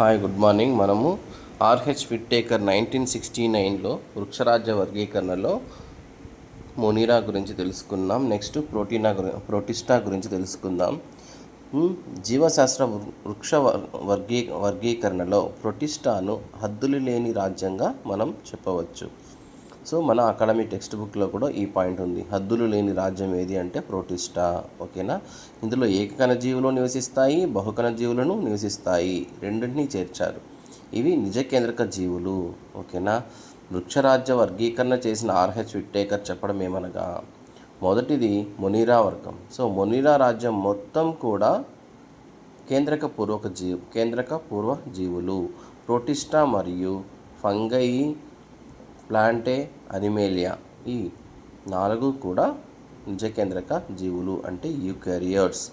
Hi good morning. మనము R H Whittaker nineteen sixty నైన్లో వృక్షరాజ్య వర్గీకరణలో మొనీరా గురించి తెలుసుకుందాం. నెక్స్ట్ ప్రోటీనా గురి ప్రోటిస్టా గురించి తెలుసుకుందాం. జీవశాస్త్ర వృ- వృక్ష వర్గీ వర్గీకరణలో ప్రొటిస్టాను హద్దులు లేని రాజ్యంగా మనం చెప్పవచ్చు. సో మన అకాడమీ టెక్స్ట్ బుక్లో కూడా ఈ పాయింట్ ఉంది. హద్దులు లేని రాజ్యం ఏది అంటే ప్రోటిస్టా ఓకేనా? ఇందులో ఏకకణ జీవులు నివసిస్తాయి బహుకణ జీవులను నివసిస్తాయి. రెండింటినీ చేర్చారు. ఇవి నిజ కేంద్రక జీవులు. ఓకేనా? వృక్షరాజ్య వర్గీకరణ చేసిన ఆర్హెచ్ విట్టేకర్ చెప్పడం ఏమనగా? మొదటిది మొనీరా వర్గం. సో మొనీరా రాజ్యం మొత్తం కూడా కేంద్రక పూర్వక జీవు కేంద్రక పూర్వ జీవులు. ప్రోటిస్టా మరియు ఫంగై ప్లాంటే అనిమేలియా ఈ నాలుగు కూడా నిజకేంద్రక జీవులు అంటే యూకారియోట్స్.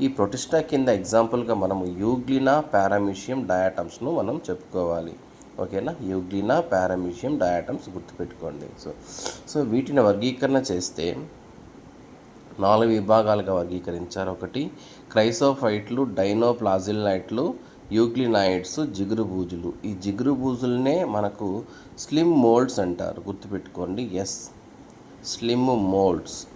ఈ ప్రొటిస్టా కింద ఎగ్జాంపుల్గా మనము యూగ్లినా పారామిషియం డయాటమ్స్ను మనం చెప్పుకోవాలి. ఓకేనా? యూగ్లినా పారామిషియం డయాటమ్స్ గుర్తుపెట్టుకోండి. సో సో వీటిని వర్గీకరణ చేస్తే నాలుగు విభాగాలుగా వర్గీకరించారు. ఒకటి క్రైసోఫైట్లు డైనోప్లాజిల్లైట్లు యూక్లినాయిడ్స్ జిగురు బూజులు. ఈ జిగురు బూజులనే మనకు స్లిమ్ మోల్డ్స్ అంటారు. గుర్తుపెట్టుకోండి. ఎస్. Slime moulds.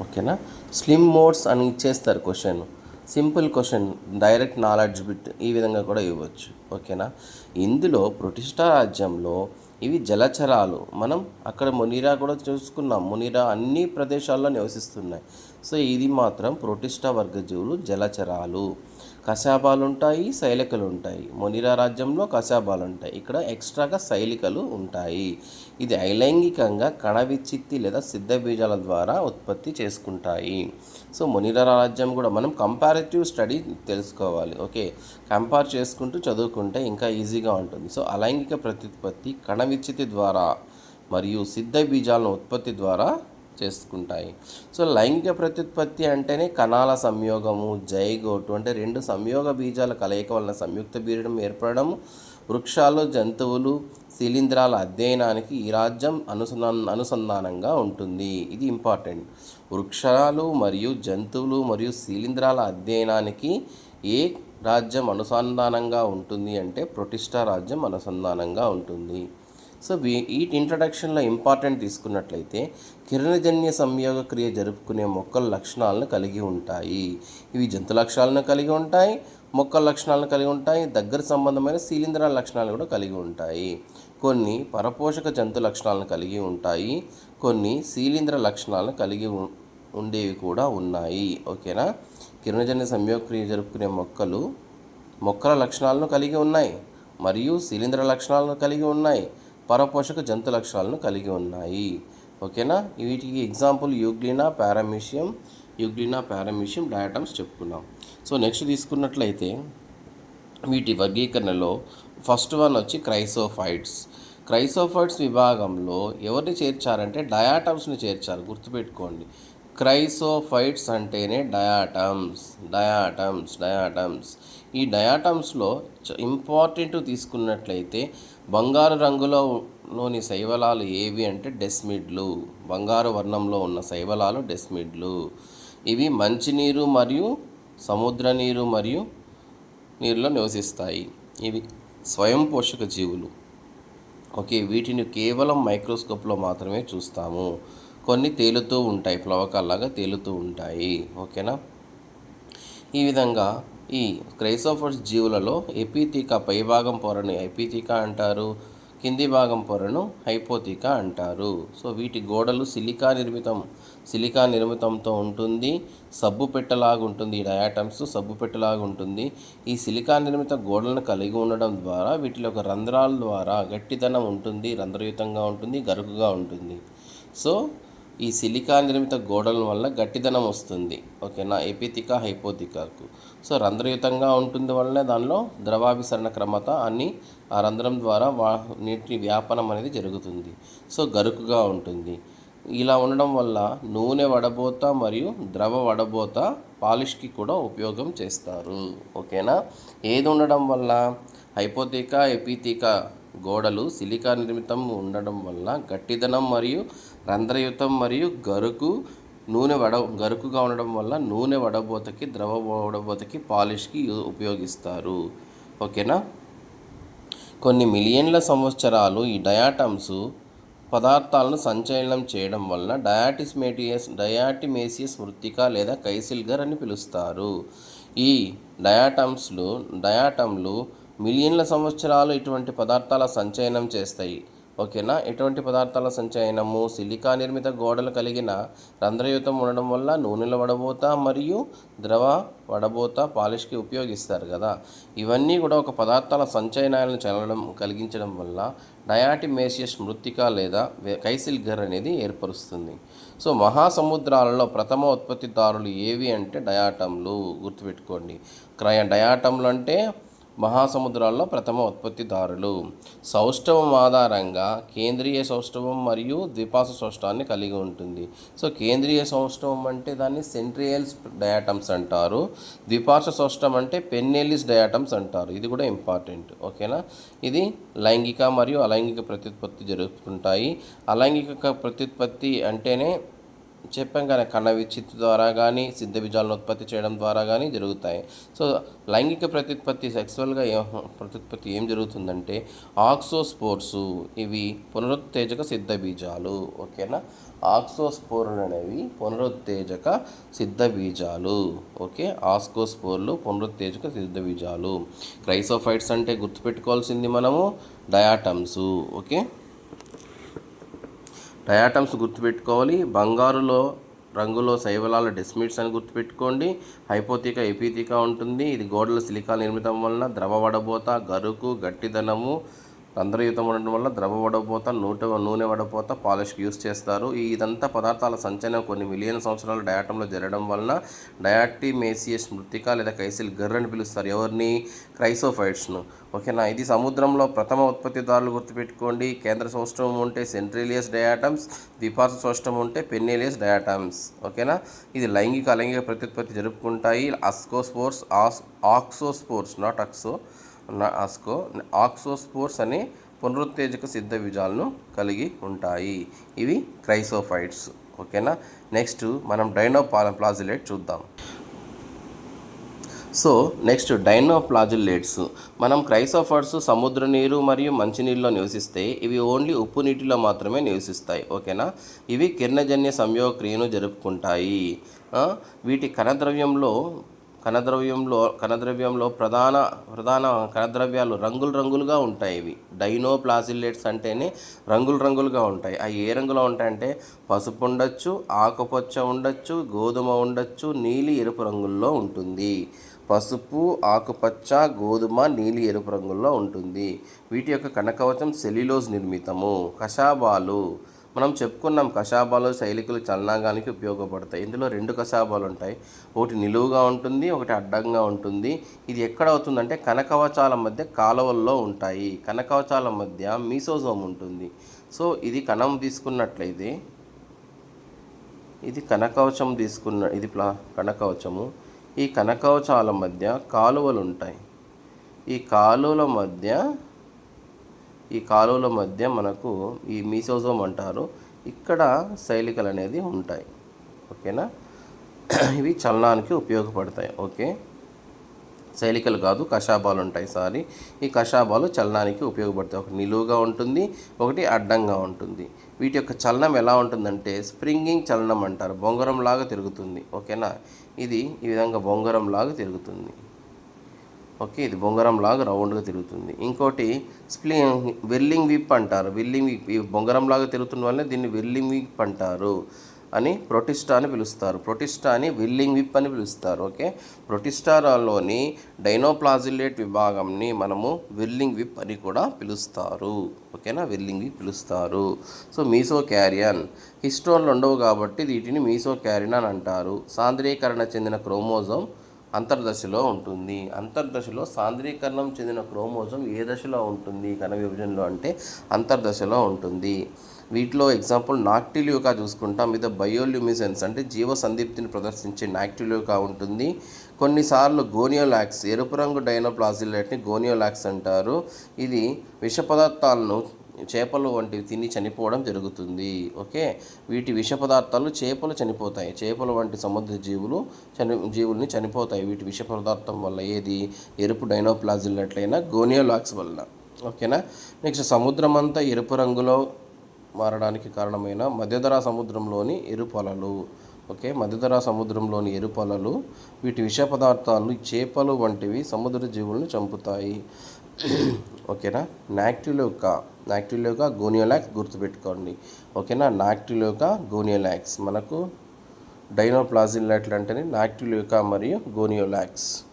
ఓకేనా? స్లిమ్ మోడ్స్ అని ఇచ్చేస్తారు question. Simple question. Direct knowledge bit ఈ విధంగా కూడా ఇవ్వచ్చు. ఓకేనా? ఇందులో ప్రొటిష్టా రాజ్యంలో ఇవి జలచరాలు. మనం అక్కడ మునీరా కూడా చూసుకున్నాం. మునీరా అన్ని ప్రదేశాల్లో నివసిస్తున్నాయి. సో ఇది మాత్రం ప్రోటిస్టా వర్గజీవులు జలచరాలు. కశాబాలు ఉంటాయి శైలికలు ఉంటాయి మొనిరా రాజ్యంలో కశాబాలు ఉంటాయి ఇక్కడ ఎక్స్ట్రాగా శైలికలు ఉంటాయి. ఇది ఐలైంగికంగా కణ విచ్చిత్తి లేదా సిద్ధ బీజాల ద్వారా ఉత్పత్తి చేసుకుంటాయి. సో మొనిరా రాజ్యం కూడా మనం కంపారిటివ్ స్టడీ తెలుసుకోవాలి. ఓకే? కంపేర్ చేసుకుంటూ చదువుకుంటే ఇంకా ఈజీగా ఉంటుంది. సో అలైంగిక ప్రత్యుత్పత్తి కణవిచ్చితి ద్వారా మరియు సిద్ధ బీజాలను ఉత్పత్తి ద్వారా చేసుకుంటాయి. సో లైంగిక ప్రత్యుత్పత్తి అంటేనే కణాల సంయోగము జైగోటు అంటే రెండు సంయోగ బీజాల కలయిక వలన సంయుక్త బీజం ఏర్పడడం వృక్షాలు జంతువులు శిలీంధ్రాల అధ్యయనానికి ఈ రాజ్యం అనుసంధా అనుసంధానంగా ఉంటుంది. ఇది ఇంపార్టెంట్. వృక్షాలు మరియు జంతువులు మరియు శిలీంధ్రాల అధ్యయనానికి ఏ రాజ్యం అనుసంధానంగా ఉంటుంది అంటే ప్రొటిష్టా రాజ్యం అనుసంధానంగా ఉంటుంది. సో వీ ఈ ఇంట్రడక్షన్లో ఇంపార్టెంట్ తీసుకున్నట్లయితే కిరణజన్య సంయోగ క్రియ జరుపుకునే మొక్కల లక్షణాలను కలిగి ఉంటాయి. ఇవి జంతు లక్షణాలను కలిగి ఉంటాయి మొక్కల లక్షణాలను కలిగి ఉంటాయి దగ్గర సంబంధమైన శీలింద్రాల లక్షణాలు కూడా కలిగి ఉంటాయి. కొన్ని పరపోషక జంతు లక్షణాలను కలిగి ఉంటాయి కొన్ని శీలింద్ర లక్షణాలను కలిగి ఉ- ఉండేవి కూడా ఉన్నాయి. ఓకేనా? కిరణజన్య సంయోగక్రియ జరుపుకునే మొక్కలు మొక్కల లక్షణాలను కలిగి ఉన్నాయి మరియు శిలీంద్ర లక్షణాలను కలిగి ఉన్నాయి. పరపోషక జంతు లక్షణాలను కలిగి ఉన్నాయి. ఓకేనా? వీటికి example euglena paramecium euglena paramecium diatoms చెప్పుకున్నాం సో నెక్స్ట్ తీసుకున్నట్లయితే వీటి వర్గీకరణలో ఫస్ట్ వన్ వచ్చి క్రైసోఫైట్స్. క్రైసోఫైట్స్ విభాగంలో ఎవరిని చేర్చారంటే డయాటమ్స్ని చేర్చారు గుర్తుపెట్టుకోండి. క్రైసోఫైట్స్ అంటేనే డయాటమ్స్ డయాటమ్స్ డయాటమ్స్. ఈ డయాటమ్స్లో ఇంపార్టెంట్ తీసుకున్నట్లయితే బంగారు రంగులో లోని శైవలాలు ఏవి అంటే డెస్మిడ్లు. బంగారు వర్ణంలో ఉన్న శైవలాలు డెస్మిడ్లు. ఇవి మంచినీరు మరియు సముద్ర నీరు మరియు నీరులో నివసిస్తాయి. ఇవి స్వయం పోషక జీవులు ఓకే వీటిని కేవలం మైక్రోస్కోప్లో మాత్రమే చూస్తాము. కొన్ని తేలుతూ ఉంటాయి ఫ్లవకాల్లాగా తేలుతూ ఉంటాయి. ఓకేనా? ఈ విధంగా ఈ క్రైసోఫర్స్ జీవులలో ఎపిథికా పైభాగం పొరను ఎపిథికా అంటారు కింది భాగం పొరను హైపోతిక అంటారు. సో వీటి గోడలు సిలికా నిర్మితం సిలికా నిర్మితంతో ఉంటుంది సబ్బు పెట్టలాగా ఉంటుంది ఈ డయాటమ్స్ సబ్బు పెట్టలాగా ఉంటుంది. ఈ సిలికా నిర్మిత గోడలను కలిగి ఉండడం ద్వారా వీటిలో ఒక రంధ్రాల ద్వారా గట్టిదనం ఉంటుంది రంధ్రయుతంగా ఉంటుంది గరుకుగా ఉంటుంది. సో ఈ సిలికా నిర్మిత గోడల వల్ల గట్టిదనం వస్తుంది. ఓకేనా? ఎపిథికా హైపోతికకు సో రంధ్రయుతంగా ఉంటుంది వల్లనే దానిలో ద్రవాభిసరణ క్రమత అని ఆ రంధ్రం ద్వారా వా నీటి వ్యాపనం అనేది జరుగుతుంది. సో గరుకుగా ఉంటుంది. ఇలా ఉండడం వల్ల నూనె వడబోత మరియు ద్రవ వడబోత పాలిష్కి కూడా ఉపయోగం చేస్తారు. ఓకేనా? ఏది ఉండడం వల్ల? హైపోతిక ఎపిథికా గోడలు సిలికా నిర్మితం ఉండడం వల్ల గట్టిదనం మరియు రంధ్రయుతం మరియు గరుకు నూనె వడ గరుకుగా ఉండడం వల్ల నూనె వడబోతకి ద్రవ వడబోతకి పాలిష్కి ఉపయోగిస్తారు. ఓకేనా? కొన్ని మిలియన్ల సంవత్సరాలు ఈ డయాటమ్స్ పదార్థాలను సంచలనం చేయడం వలన డయాటిస్మేటియస్ డయాటిమేసియస్ మృత్తిక లేదా కైసిల్గర్ అని పిలుస్తారు. ఈ డయాటమ్స్లు డయాటమ్లు మిలియన్ల సంవత్సరాలు ఇటువంటి పదార్థాల సంచయనం చేస్తాయి. ఓకేనా? ఎటువంటి పదార్థాల సంచయనము సిలికా నిర్మిత గోడలు కలిగిన రంధ్రయుతం ఉండడం వల్ల నూనెల వడబోత మరియు ద్రవ వడబోత పాలిష్కి ఉపయోగిస్తారు కదా. ఇవన్నీ కూడా ఒక పదార్థాల సంచయనాలను చల్లడం కలిగించడం వల్ల డయాటిమేసియస్ మృత్తిక లేదా కైసిల్గర్ అనేది ఏర్పరుస్తుంది. సో మహాసముద్రాలలో ప్రథమ ఉత్పత్తిదారులు ఏవి అంటే డయాటంలు గుర్తుపెట్టుకోండి. క్రయ డయాటంలు అంటే మహాసముద్రాల్లో ప్రథమ ఉత్పత్తిదారులు. సౌష్ఠవం ఆధారంగా కేంద్రీయ సౌష్ఠవం మరియు ద్విపాస సౌష్ఠవాన్ని కలిగి ఉంటుంది. సో కేంద్రీయ సౌష్ఠవం అంటే దాన్ని సెంట్రియల్స్ డయాటమ్స్ అంటారు. ద్విపార్శ్వ సౌష్ఠవం అంటే పెన్నెలిస్ డయాటమ్స్ అంటారు. ఇది కూడా ఇంపార్టెంట్. ఓకేనా? ఇది లైంగిక మరియు అలైంగిక ప్రత్యుత్పత్తి జరుగుతుంటాయి. అలైంగిక ప్రత్యుత్పత్తి అంటేనే చెప్పాం కానీ కణ విచ్చిత్తు ద్వారా కానీ సిద్ధ బీజాలను ఉత్పత్తి చేయడం ద్వారా కానీ జరుగుతాయి. సో లైంగిక ప్రత్యుత్పత్తి సెక్సువల్గా ప్రత్యుత్పత్తి ఏం జరుగుతుందంటే ఆక్సోస్పోర్స్ ఇవి పునరుత్తేజక సిద్ధ బీజాలు ఓకేనా? ఆక్సోస్పోర్లు అనేవి పునరుత్తేజక సిద్ధ బీజాలు ఓకే? ఆస్కోస్పోర్లు పునరుత్తేజక సిద్ధ బీజాలు. క్రైసోఫైట్స్ అంటే గుర్తుపెట్టుకోవాల్సింది మనము డయాటమ్స్ ఓకే? డయాటమ్స్ గుర్తుపెట్టుకోవాలి. బంగారులో రంగులో శైవలాల డెస్మిట్స్ అని గుర్తుపెట్టుకోండి. హైపోతిక ఎపీతిక ఉంటుంది. ఇది గోడల సిలికా నిర్మితం వలన ద్రవ వడబోత గరుకు గట్టిదనము రంధ్రయుతం ఉండడం వల్ల ద్రవ వడపోత నూట నూనె వడపోత పాలిష్కి యూస్ చేస్తారు. ఈ ఇదంతా పదార్థాల సంచలనం కొన్ని మిలియన్ సంవత్సరాలు డయాటంలో జరగడం వలన డయాటిమేసియస్ మృతిక లేదా కైసిల్ గర్ర అని పిలుస్తారు. ఎవరిని? క్రైసోఫైట్స్ను. ఓకేనా? ఇది సముద్రంలో ప్రథమ ఉత్పత్తిదారులు గుర్తుపెట్టుకోండి. కేంద్ర సౌష్టవం ఉంటే సెంట్రేలియస్ డయాటమ్స్ ద్విపార్శ్వ సౌష్టం ఉంటే పెన్నేలియస్ డయాటమ్స్. ఓకేనా? ఇది లైంగిక అలైంగిక ప్రత్యుత్పత్తి జరుపుకుంటాయి. అస్కోస్పోర్స్ ఆస్ ఆక్సోస్పోర్స్ నాట్ అక్సో. ఆస్కో ఆక్సోస్పోర్స్ అనే పునరుత్తేజక సిద్ధ బీజాలను కలిగి ఉంటాయి. ఇవి క్రైసోఫైట్స్. ఓకేనా? నెక్స్ట్ మనం డైనోప్లాజిలేట్ చూద్దాం. So next dinoflagellates. మనం క్రైసోఫర్స్ సముద్ర నీరు మరియు మంచినీరులో నివసిస్తే ఇవి ఓన్లీ ఉప్పు నీటిలో మాత్రమే నివసిస్తాయి. ఓకేనా? ఇవి కిరణజన్య సంయోగక్రియను జరుపుకుంటాయి. వీటి కణద్రవ్యంలో కణద్రవ్యంలో కణద్రవ్యంలో ప్రధాన ప్రధాన కణద్రవ్యాలు రంగులు రంగులుగా ఉంటాయి ఇవి. డైనోప్లాజిలేట్స్ అంటేనే రంగులు రంగులుగా ఉంటాయి. అవి ఏ రంగులో ఉంటాయంటే పసుపు ఉండొచ్చు ఆకుపచ్చ ఉండొచ్చు గోధుమ ఉండొచ్చు నీలి ఎరుపు రంగుల్లో ఉంటుంది. పసుపు ఆకుపచ్చ గోధుమ నీలి ఎరుపు రంగుల్లో ఉంటుంది. వీటి యొక్క కణకవచం సెల్యులోజ్ నిర్మితము. కషాబాలు మనం చెప్పుకున్నాం కషాబాలు శైలికులు చలనాగానికి ఉపయోగపడతాయి. ఇందులో రెండు కషాబాలు ఉంటాయి. ఒకటి నిలువుగా ఉంటుంది ఒకటి అడ్డంగా ఉంటుంది. ఇది ఎక్కడ అవుతుందంటే కనకవచాల మధ్య కాలువల్లో ఉంటాయి. కనకవచాల మధ్య మీసోజోమ్ ఉంటుంది. సో ఇది కణం తీసుకున్నట్లయితే ఇది కనకవచం తీసుకున్న ఇది ప్లా కనకవచము ఈ కనకవచాల మధ్య కాలువలు ఉంటాయి. ఈ కాలువల మధ్య ఈ కాలువల మధ్య మనకు ఈ మీసోజోమ్ అంటారు. ఇక్కడ శైలికలు అనేది ఉంటాయి. ఓకేనా? ఇవి చలనానికి ఉపయోగపడతాయి. ఓకే? శైలికలు కాదు కషాబాలు ఉంటాయి సారీ. ఈ కషాబాలు చలనానికి ఉపయోగపడతాయి. ఒకటి నిలువుగా ఉంటుంది ఒకటి అడ్డంగా ఉంటుంది. వీటి యొక్క చలనం ఎలా ఉంటుందంటే స్ప్రింగింగ్ చలనం అంటారు. బొంగరం లాగా తిరుగుతుంది. ఓకేనా? ఇది ఈ విధంగా బొంగరం లాగా తిరుగుతుంది. ఓకే ఇది బొంగరం లాగా రౌండ్గా తిరుగుతుంది. ఇంకోటి స్ప్లింగ్ వెల్లింగ్ విప్ అంటారు. వెల్లింగ్ విప్ ఈ బొంగరం లాగా తిరుగుతున్న వల్లనే దీన్ని వెల్లింగ్ విప్ అంటారు అని ప్రొటిస్టా అని పిలుస్తారు. ప్రొటిస్టా అని విల్లింగ్ విప్ అని పిలుస్తారు. ఓకే? ప్రొటిస్టారాలోని డైనోప్లాజిలేట్ విభాగంని మనము విల్లింగ్ విప్ అని కూడా పిలుస్తారు. ఓకేనా? విల్లింగ్ విప్ పిలుస్తారు. సో మీసో క్యారియన్ హిస్టోన్లు ఉండవు కాబట్టి వీటిని మీసో క్యారియన్ అని అంటారు. సాంద్రీకరణ చెందిన క్రోమోజోమ్ అంతర్దశలో ఉంటుంది. అంతర్దశలో సాంద్రీకరణం చెందిన క్రోమోజోమ్ ఏ దశలో ఉంటుంది? కణ విభజనలో అంటే అంతర్దశలో ఉంటుంది. వీటిలో ఎగ్జాంపుల్ నాక్టిలియోకా చూసుకుంటాం. ఇది బయోల్యూమిసెన్స్ అంటే జీవ సందీప్తిని ప్రదర్శించే నాక్టిలియోకా ఉంటుంది. కొన్నిసార్లు గోనియోలాక్స్ ఎరుపు రంగు డైనోప్లాజిలేట్ని గోనియోలాక్స్ అంటారు. ఇది విష పదార్థాలను చేపలు వంటివి తిని చనిపోవడం జరుగుతుంది. ఓకే? వీటి విష పదార్థాలు చేపలు చనిపోతాయి. చేపలు వంటి సముద్ర జీవులు చని జీవుల్ని చనిపోతాయి. వీటి విష పదార్థం వల్ల ఏది? ఎరుపు డైనోప్లాజిల్లట్లైనా గోనియోలాక్స్ వల్ల ఓకేనా? నెక్స్ట్ సముద్రం అంతా ఎరుపు రంగులో మారడానికి కారణమైన మధ్యధరా సముద్రంలోని ఎరుపలలు ఓకే? మధ్యధరా సముద్రంలోని ఎరుపలలు వీటి విష పదార్థాలు చేపలు వంటివి సముద్ర జీవులను చంపుతాయి. ఓకేనా? నాక్టిలోకా. నాక్టిలోకా గోనియోలాక్స్ గుర్తుపెట్టుకోండి. ఓకేనా? నాక్టిలోకా గోనియోలాక్స్. మనకు డైనోప్లాజిల్లెట్లు అంటేనే నాక్టిలోకా మరియు గోనియోలాక్స్.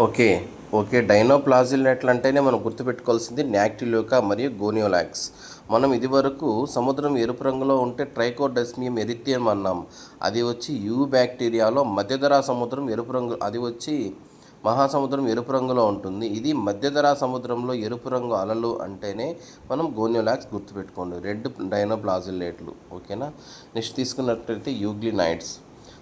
ఓకే. ఓకే డైనోప్లాజిల్లెట్లు అంటేనే మనం గుర్తుపెట్టుకోవాల్సింది నాక్టిలోకా మరియు గోనియోలాక్స్. మనం ఇదివరకు సముద్రం ఎరుపు రంగులో ఉంటే ట్రైకోడస్మియం ఎరిథియం అన్నాం. అది వచ్చి యూ బ్యాక్టీరియాలో మధ్యధరా సముద్రం ఎరుపు రంగు అది వచ్చి మహాసముద్రం ఎరుపు రంగులో ఉంటుంది. ఇది మధ్యధరా సముద్రంలో ఎరుపు రంగు అలలు అంటేనే మనం గోనియోలాక్స్ గుర్తుపెట్టుకోండి. రెడ్ డైనోప్లాజిలేట్లు ఓకేనా? నెక్స్ట్ తీసుకున్నట్లయితే యూగ్లినైడ్స్.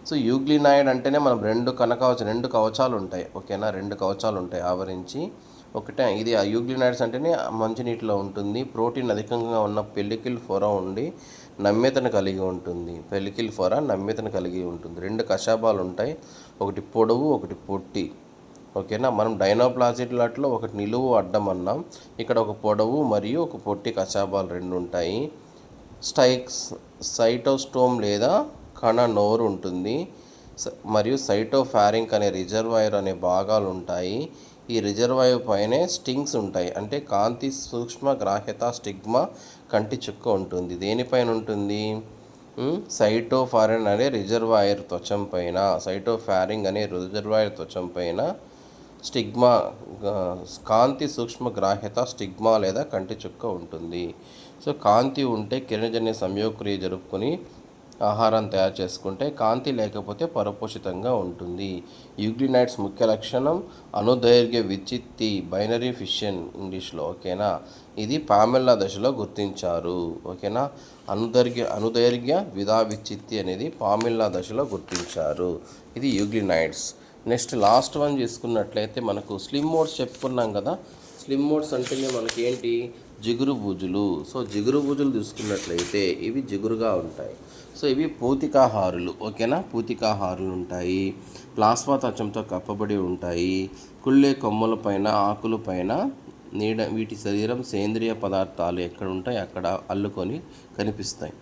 సో యూగ్లినాయిడ్ అంటేనే మనం రెండు కనకవచ రెండు కవచాలు ఉంటాయి ఓకేనా? రెండు కవచాలు ఉంటాయి ఆవరించి. ఒకటే ఇది ఆ యూగ్లినాయిడ్స్ అంటేనే మంచినీటిలో ఉంటుంది. ప్రోటీన్ అధికంగా ఉన్న పెల్లికిల్ ఫొర ఉండి నమ్యతను కలిగి ఉంటుంది. పెల్లికిల్ ఫొర నమ్యతను కలిగి ఉంటుంది. రెండు కషాబాలు ఉంటాయి. ఒకటి పొడవు ఒకటి పొట్టి. ఓకేనా? మనం డైనోప్లాజిడ్లట్లో ఒకటి నిలువు అడ్డం అన్నాం. ఇక్కడ ఒక పొడవు మరియు ఒక పొట్టి కచాబాలు రెండు ఉంటాయి. స్టైక్స్ సైటోస్టోమ్ లేదా కణ నోరు ఉంటుంది. స- మరియు సైటోఫారింక్ అనే రిజర్వాయర్ అనే భాగాలు ఉంటాయి. ఈ రిజర్వాయర్ పైనే స్టింగ్స్ ఉంటాయి. అంటే కాంతి సూక్ష్మ గ్రాహ్యత స్టిగ్మా కంటి చుక్క ఉంటుంది. దేనిపైన ఉంటుంది? సైటోఫారిన్ అనే రిజర్వాయర్ త్వచం పైన సైటోఫారింగ్ అనే రిజర్వాయర్ త్వచం పైన స్టిగ్మా కాంతి సూక్ష్మ గ్రాహ్యత స్టిగ్మా లేదా కంటి చుక్క ఉంటుంది. సో కాంతి ఉంటే కిరణజన్య సంయోగక్రియ జరుపుకొని ఆహారం తయారు చేసుకుంటే కాంతి లేకపోతే పరపోషితంగా ఉంటుంది. యూగ్లినైట్స్ ముఖ్య లక్షణం అనుదైర్ఘ్య విచిత్తి బైనరీ ఫిషన్ ఇంగ్లీష్లో ఓకేనా? ఇది పామెల్లా దశలో గుర్తించారు ఓకేనా? అనుదైర్ఘ్య అనుదైర్ఘ్య విధా విచిత్తి అనేది పామిల్లా దశలో గుర్తించారు. ఇది యూగ్లినైట్స్. నెక్స్ట్ లాస్ట్ వన్ చూసుకున్నట్లయితే మనకు స్లిమ్ మోడ్స్ చెప్పుకున్నాం కదా. స్లిమ్ మోడ్స్ అంటేనే మనకి ఏంటి? జిగురు బూజులు. సో జిగురు బూజులు చూసుకున్నట్లయితే ఇవి జిగురుగా ఉంటాయి. సో ఇవి పూతికాహారులు ఓకేనా? పూతికాహారులు ఉంటాయి. ప్లాస్మా త్వచంతో కప్పబడి ఉంటాయి. కుళ్ళే కొమ్మల పైన ఆకుల పైన నీడ వీటి శరీరం సేంద్రియ పదార్థాలు ఎక్కడ ఉంటాయి? అక్కడ అల్లుకొని కనిపిస్తాయి.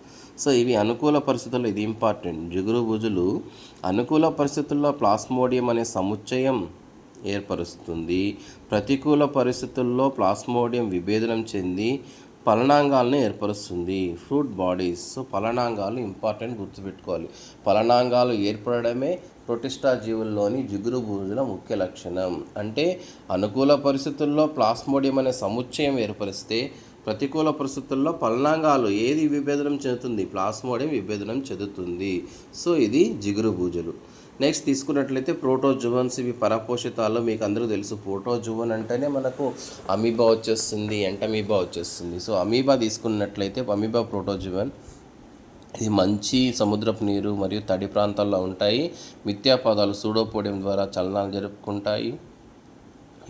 సో ఇవి అనుకూల పరిస్థితుల్లో ఇది ఇంపార్టెంట్ జిగురు బుజులు అనుకూల పరిస్థితుల్లో ప్లాస్మోడియం అనే సముచ్చయం ఏర్పరుస్తుంది. ప్రతికూల పరిస్థితుల్లో ప్లాస్మోడియం విభేదనం చెంది ఫలనాంగాలను ఏర్పరుస్తుంది. Fruit bodies. సో ఫలనాంగాలు ఇంపార్టెంట్ గుర్తుపెట్టుకోవాలి. ఫలనాంగాలు ఏర్పడడమే ప్రొటిస్టా జీవుల్లోని జిగురు బూజుల ముఖ్య లక్షణం. అంటే అనుకూల పరిస్థితుల్లో ప్లాస్మోడియం అనే సముచ్చయం ఏర్పరిస్తే ప్రతికూల పరిస్థితుల్లో పల్నాంగాలు ఏది విభేదనం చెందుతుంది? ప్లాస్మోడియం విభేదనం చెందుతుంది. సో ఇది జిగురు బూజలు. నెక్స్ట్ తీసుకున్నట్లయితే ప్రోటోజువన్స్ ఇవి పరపోషితాలు. మీకు అందరూ తెలుసు ప్రోటోజువన్ అంటేనే మనకు అమీబా వచ్చేస్తుంది ఎంటమీబా వచ్చేస్తుంది. సో అమీబా తీసుకున్నట్లయితే అమీబా ప్రోటోజువన్ ఇది మంచి సముద్రపు నీరు మరియు తడి ప్రాంతాల్లో ఉంటాయి. మిథ్యా పదాలు సూడోపోడియం ద్వారా చలనాలు జరుపుకుంటాయి.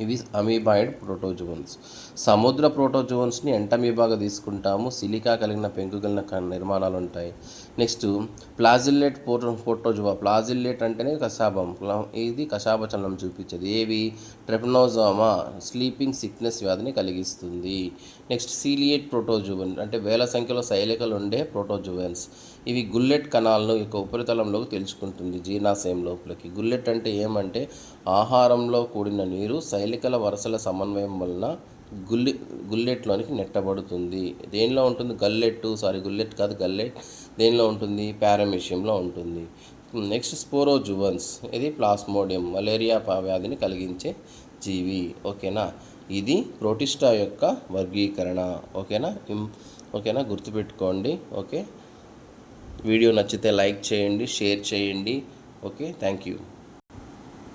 ఇవి అమీబాయిడ్ ప్రోటోజువన్స్ సముద్ర ప్రోటోజువన్స్ని ఎంటమీబాగా తీసుకుంటాము. సిలికా కలిగిన పెంకు కలిగిన నిర్మాణాలు ఉంటాయి నెక్స్ట్ ప్లాజిల్లేట్ పోటో పోటోజువా ప్లాజిల్లేట్ అంటేనే కషాబం ఇది కషాబ చలనం చూపించేది. ఏవి? ట్రెపనోజోమా స్లీపింగ్ సిక్నెస్ వ్యాధిని కలిగిస్తుంది. నెక్స్ట్ సీలియేట్ ప్రోటోజువన్ అంటే వేల సంఖ్యలో శైలికలు ఉండే ప్రోటోజోవెన్స్ ఇవి గుల్లెట్ కణాలను యొక్క ఉపరితలంలోకి తెలుసుకుంటుంది జీర్ణాశయం లోపలికి. గుల్లెట్ అంటే ఏమంటే ఆహారంలో కూడిన నీరు శైలికల వరుసల సమన్వయం వలన గుల్లి గుల్లెట్లోనికి నెట్టబడుతుంది. దేనిలో ఉంటుంది? గల్లెట్టు సారీ గుల్లెట్ కాదు గల్లెట్. దేనిలో ఉంటుంది? పారామిషియంలో ఉంటుంది. Next sporozoans. ఇది ప్లాస్మోడియం మలేరియా వ్యాధిని కలిగించే జీవి. ఓకేనా? ఇది ప్రోటిస్టా యొక్క వర్గీకరణ. ఓకేనా? ఓకేనా? గుర్తుపెట్టుకోండి. ఓకే? వీడియో నచ్చితే లైక్ చేయండి షేర్ చేయండి. ఓకే? Thank you.